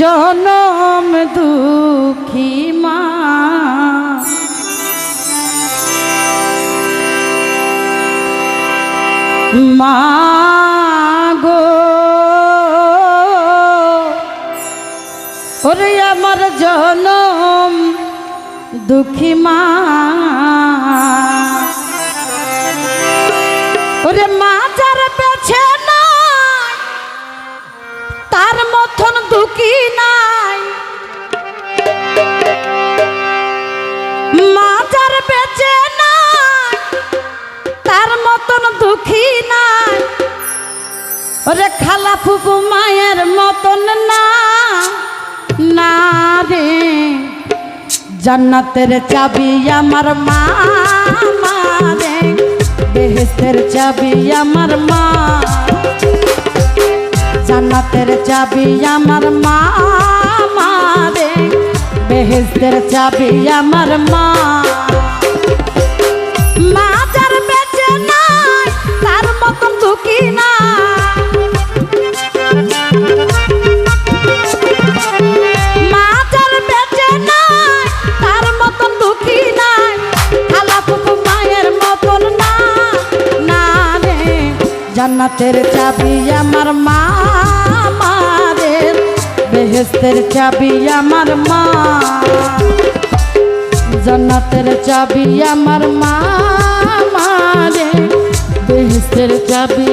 জনম দুঃখী মা। মা গো ওরে আমার জনম দুঃখী মা। ওরে মা দুঃখী নাই। ওরে খালা ফুপু মায়ের মতন না না রে। জান্নাতের চাবি আমার মা মা রে, বেহেস্তের চাবি আমার মা। জান্নাতের চাবি আমার মা মা রে, বেহেস্তের চাবি আমার মা। মা জান্নাতের চাবি আমার মা মারের বেহেস্তের চাবি আমার মা। জান্নাতের চাবি আমার মা মারে বেহেস্তের চাবি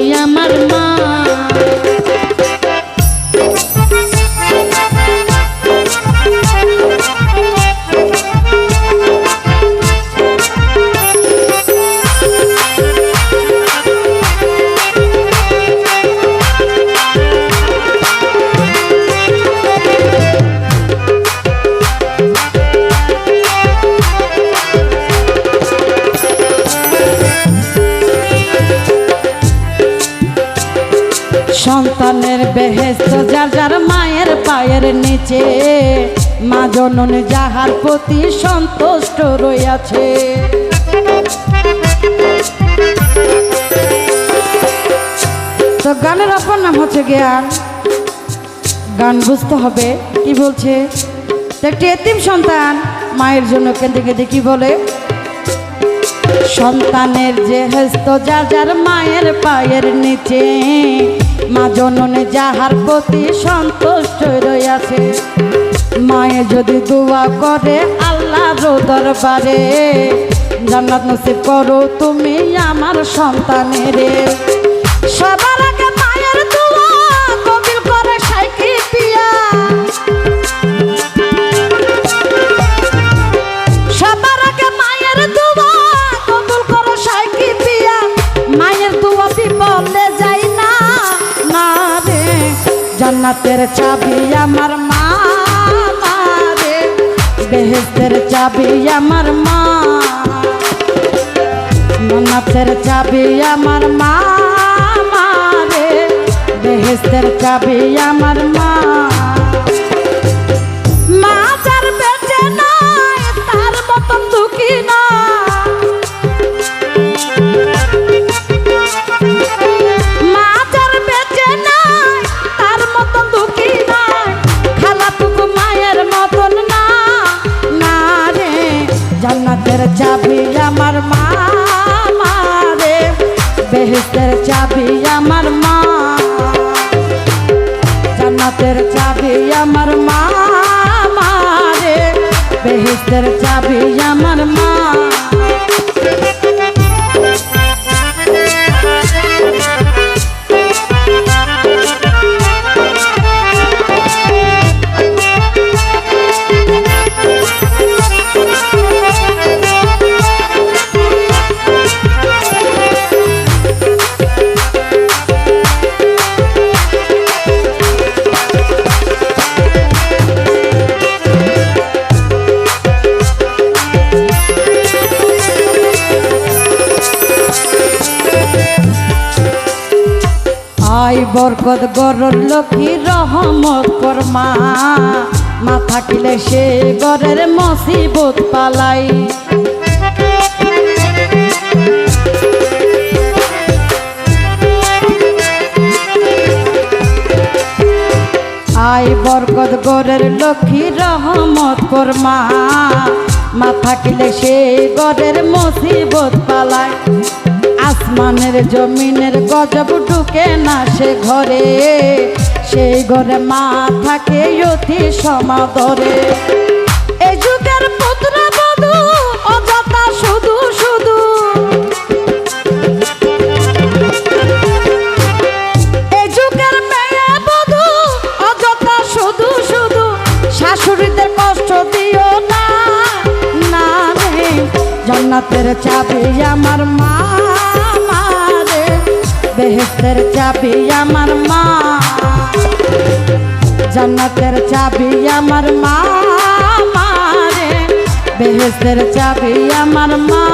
পায়ের নিচে, মা জনন যাহার প্রতি সন্তুষ্ট রইয়াছে। তো গানের অপর নাম হচ্ছে জ্ঞান। গান বুঝতে হবে, কি বলছে? একটি এতিম সন্তান মায়ের জন্য কেঁদে কেঁদে কি বলে? সন্তানের যে হেস্ত যা যার মায়ের পায়ের নিচে মা জননে যাহার প্রতি সন্তুষ্ট রইয়াছে, মায়ে যদি দোয়া করে আল্লাহর দরবারে, জান্নাত নসিব করো তুমি আমার সন্তানের। সবার আগে জান্নাতের চাবি আমার মা রে বেহেস্তের চাবি আমার মা জান্নাতের চাবি আমার মা রে বেহেস্তের চাবি আমার মা আমার মা আই বরকত গরর লক্ষ্মী রহমত কর মা। থাকিলে সে গরের মসিবত পালাই। আই বরকত গরের লক্ষ্মী রহমত কর্মা মা। থাকিলে সেই গরের মুসিবত পালায় আসমানের জমিনের গজব ঢুকে না সে ঘরে। সেই ঘরে মা থাকে অতি সমাদরে। অযথা শুধু শুধু। শুধু শুধু। শাশুড়িদের দিও না না চাবি আমার মা বেহেস্তের চাবি আমার মা। জান্নাতের চাবি আমার মা রে। বেহেস্তের চাবি আমার মা।